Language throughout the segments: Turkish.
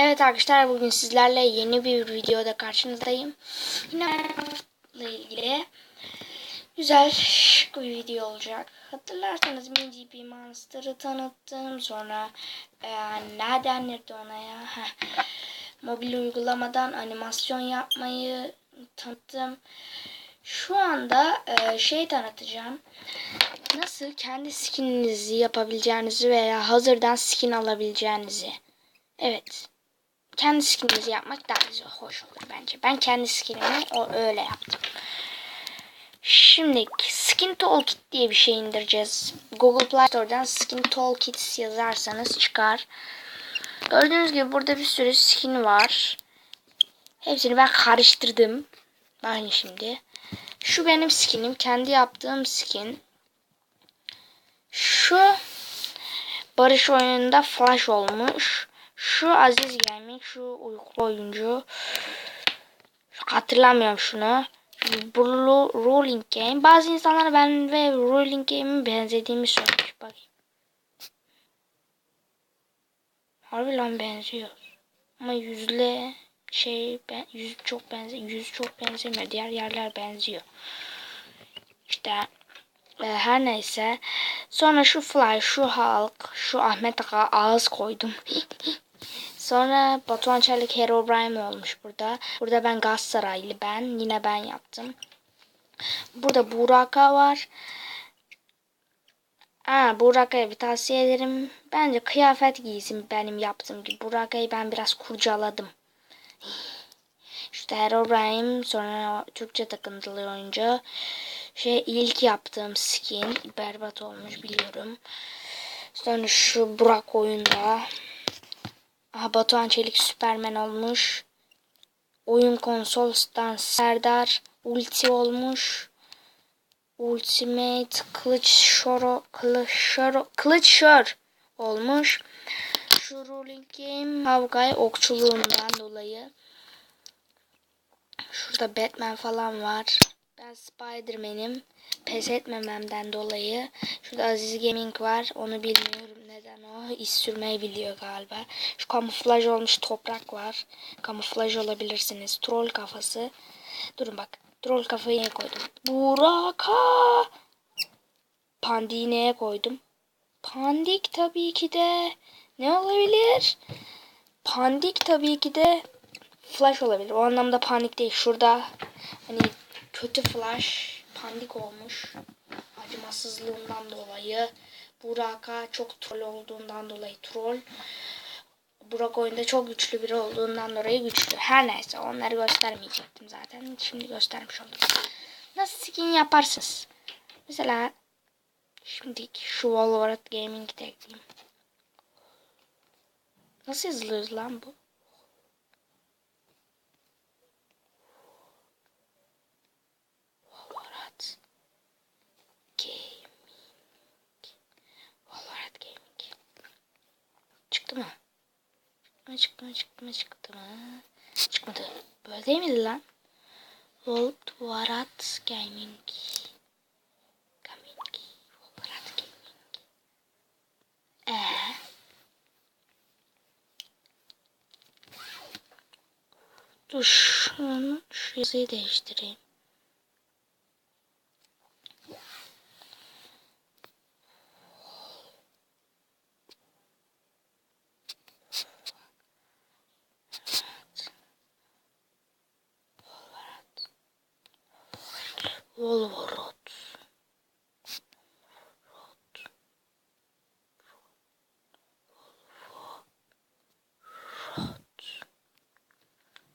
Evet arkadaşlar bugün sizlerle yeni bir videoda karşınızdayım. Yine ile ilgili güzel bir video olacak. Hatırlarsanız MGP Monster'ı tanıttım. Sonra e, ne denirdi ona ya? Heh. Mobil uygulamadan animasyon yapmayı tanıttım. Şu anda e, şey tanıtacağım. Nasıl kendi skininizi yapabileceğinizi veya hazırdan skin alabileceğinizi. Evet. Kendi skininizi yapmak daha güzel, hoş olur bence. Ben kendi skinimi o öyle yaptım. Şimdi Skin Toolkit diye bir şey indireceğiz. Google Play Store'dan Skin Toolkit yazarsanız çıkar. Gördüğünüz gibi burada bir sürü skin var. Hepsini ben karıştırdım. Bakın şimdi. Şu benim skinim. Kendi yaptığım skin. Şu Barış oyununda flash olmuş. Şu Aziz Gaming, şu uykulu oyuncu. Hatırlamıyorum şunu. Blue Rolling Game. Bazı insanlar ben ve Rolling Game'in benzediğimi söylemiş. Bakayım. Harbi lan benziyor. Ama yüzle şey ben yüz çok benziyor. Yüz çok benzemiyor. Diğer yerler benziyor. İşte e, her neyse. Sonra şu Fly, şu Hulk, şu Ahmet Aka ağız koydum. Sonra Batuhan Çelik Herobrine olmuş burada. Burada ben Galatasaraylı ben. Yine ben yaptım. Burada Buraka var. Aa, Buraka'ya bir tavsiye ederim. Bence kıyafet giysin benim yaptığım gibi. Buraka'yı ben biraz kurcaladım. İşte Herobrine sonra Türkçe takıntılı oyuncu. Şey ilk yaptığım skin berbat olmuş biliyorum. Sonra şu Burak oyunda. Aha Batuhan Çelik Süpermen olmuş. Oyun konsolstan Serdar ulti olmuş. Ultimate kılıç şoro kılıç şoro kılıç şör olmuş. Şu rolling game Havgay okçuluğundan dolayı. Şurada Batman falan var. Ben Spider-Man'im. Pes etmememden dolayı. Şurada Aziz Gaming var. Onu bilmiyorum neden o. İz sürmeyi biliyor galiba. Şu kamuflaj olmuş toprak var. Kamuflaj olabilirsiniz. Troll kafası. Durun bak. Troll kafayı neye koydum? Buraka. Pandiği neye koydum? Pandik tabii ki de. Ne olabilir? Pandik tabii ki de flash olabilir. O anlamda panik değil. Şurada hani kötü flash pandik olmuş. Acımasızlığından dolayı. Burak'a çok troll olduğundan dolayı troll. Burak oyunda çok güçlü biri olduğundan dolayı güçlü. Her neyse onları göstermeyecektim zaten. Şimdi göstermiş oldum. Nasıl skin yaparsınız? Mesela şimdi şu Valorant Gaming'i de ekleyeyim. Nasıl yazılıyor lan bu? Valorant Gaming. Valorant Gaming. Çıktı mı? Çıktı mı çıktı mı çıktı mı? Çıkmadı. Böyle değil miydi lan? Valorant Gaming. Gaming. Valorant Gaming. Ee? Dur şunu, şu yazıyı değiştireyim. Volvorot.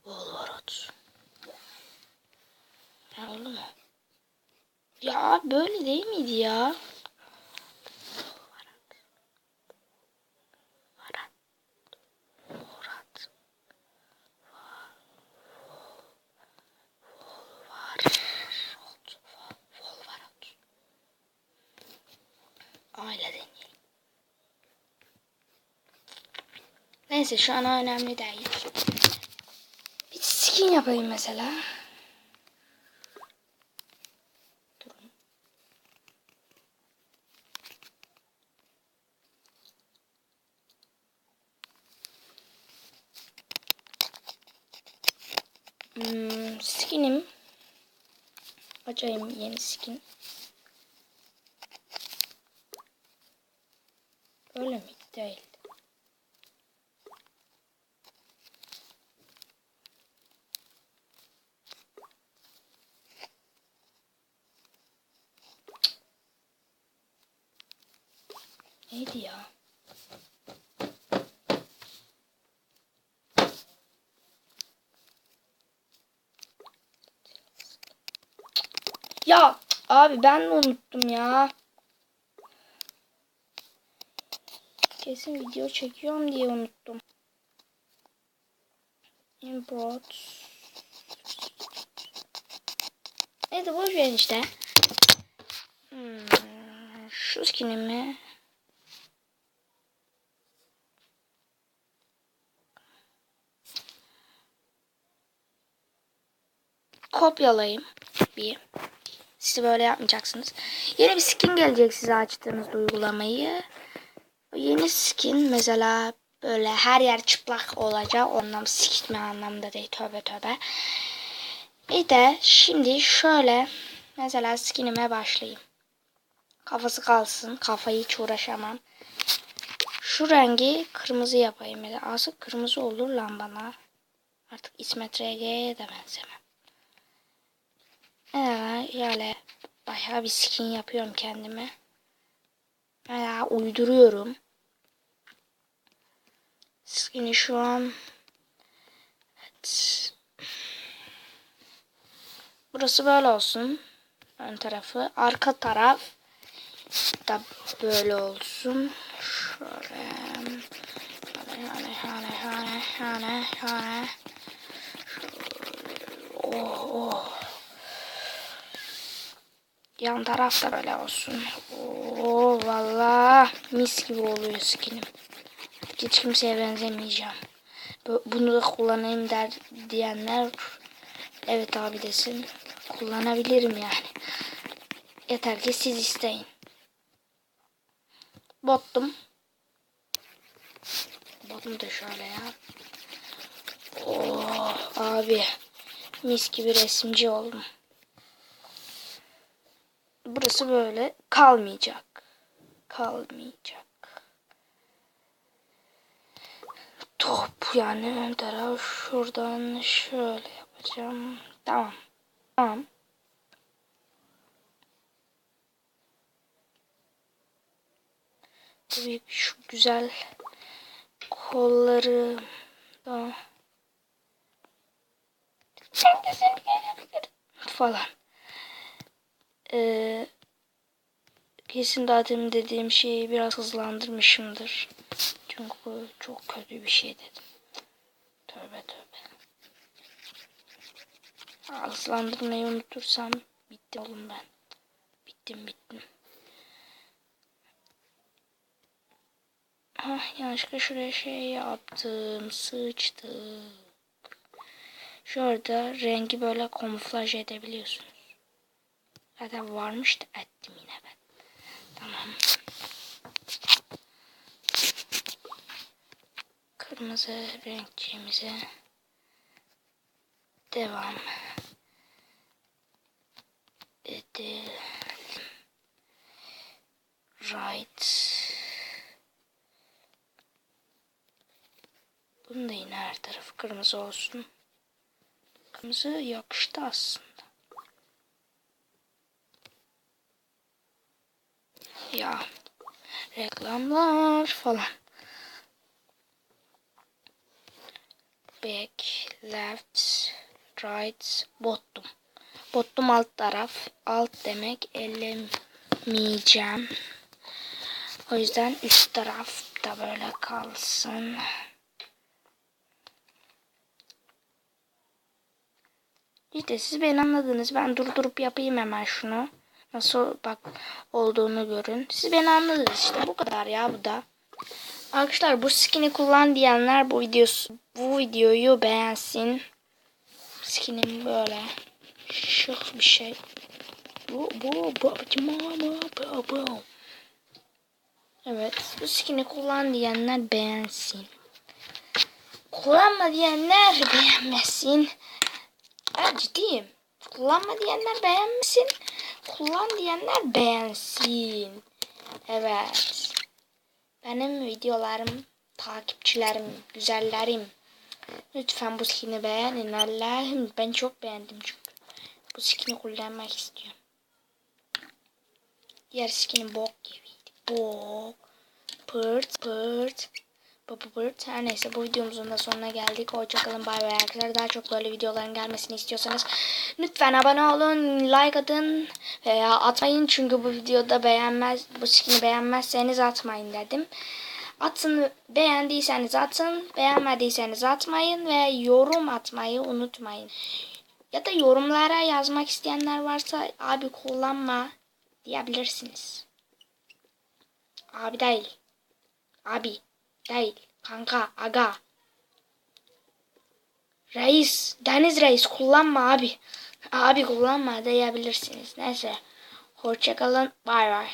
Volvorot. Ya oldu mu? Ya böyle değil miydi ya? Neyse şu an önemli değil. Bir skin yapayım mesela. Hmm, skinim. Açayım yeni skin. Neydi ya? Ya abi ben de unuttum ya. Kesin video çekiyorum diye unuttum. Import. Neyse boş ver işte. Hmm, şu skinimi kopyalayayım bir. Siz böyle yapmayacaksınız. Yeni bir skin gelecek size açtığınız uygulamayı. Yeni skin mesela böyle her yer çıplak olacak. Ondan sikitme anlamında değil. Tövbe tövbe. Bir de şimdi şöyle mesela skinime başlayayım. Kafası kalsın. Kafayı hiç uğraşamam. Şu rengi kırmızı yapayım. Aslında kırmızı olur lan bana. Artık İsmet RG'ye de benzemem. Evet, şöyle bayağı bir skin yapıyorum kendime. Veya uyduruyorum. Skin'i şu an evet. Burası böyle olsun. Ön tarafı. Arka taraf da böyle olsun. Şöyle. Şöyle, şöyle, şöyle, şöyle, şöyle. Oh, oh. Yan taraf da böyle olsun. Oo valla mis gibi oluyor skinim. Hiç kimseye benzemeyeceğim. Bunu da kullanayım der diyenler evet abi desin. Kullanabilirim yani. Yeter ki siz isteyin. Bottum. Botumu da şöyle ya. Oh abi. Mis gibi resimci oldum burası böyle kalmayacak. Kalmayacak. Top yani ön taraf şuradan şöyle yapacağım. Tamam. Tamam. Tabii şu güzel kolları da falan. Ee, kesin daha demin dediğim şeyi biraz hızlandırmışımdır. Çünkü çok kötü bir şey dedim. Tövbe tövbe. Hızlandırmayı unutursam bittim oğlum ben. Bittim bittim. Hah yanlışlıkla şuraya şey yaptım. Sıçtım. Şurada rengi böyle kamuflaj edebiliyorsun. Zaten varmış da ettim yine ben. Tamam. Kırmızı renkçimize devam edelim. Right. Bunun da yine her tarafı kırmızı olsun. Kırmızı yakıştı aslında. Ya. Reklamlar falan. Back, left, right, bottom. Bottom alt taraf. Alt demek ellemeyeceğim. O yüzden üst taraf da böyle kalsın. İşte siz beni anladınız. Ben durdurup yapayım hemen şunu. Nasıl bak olduğunu görün. Siz beni anladınız işte bu kadar ya bu da. Arkadaşlar bu skin'i kullan diyenler bu videosu bu videoyu beğensin. Skinim böyle şık bir şey. Bu bu bu bu bu bu. Evet bu skin'i kullan diyenler beğensin. Kullanma diyenler beğenmesin. Ben ciddiyim. Kullanma diyenler beğenmesin. Kullan diyenler beğensin. Evet. Benim videolarım, takipçilerim, güzellerim. Lütfen bu skin'i beğenin Allah'ım. Ben çok beğendim çünkü. Bu skin'i kullanmak istiyorum. Diğer skin'in bok gibiydi. Bok. Pırt pırt. Baba pırt. Her neyse bu videomuzun da sonuna geldik. Hoşçakalın bay bay arkadaşlar. Daha çok böyle videoların gelmesini istiyorsanız lütfen abone olun. Like atın. Veya atmayın. Çünkü bu videoda beğenmez, bu skin'i beğenmezseniz atmayın dedim. Atın beğendiyseniz atın, beğenmediyseniz atmayın ve yorum atmayı unutmayın. Ya da yorumlara yazmak isteyenler varsa abi kullanma diyebilirsiniz. Abi değil. Abi değil. Kanka, aga. Reis, Deniz Reis kullanma abi. Abi kullanma diyebilirsiniz. Neyse. Hoşçakalın. Bay bay.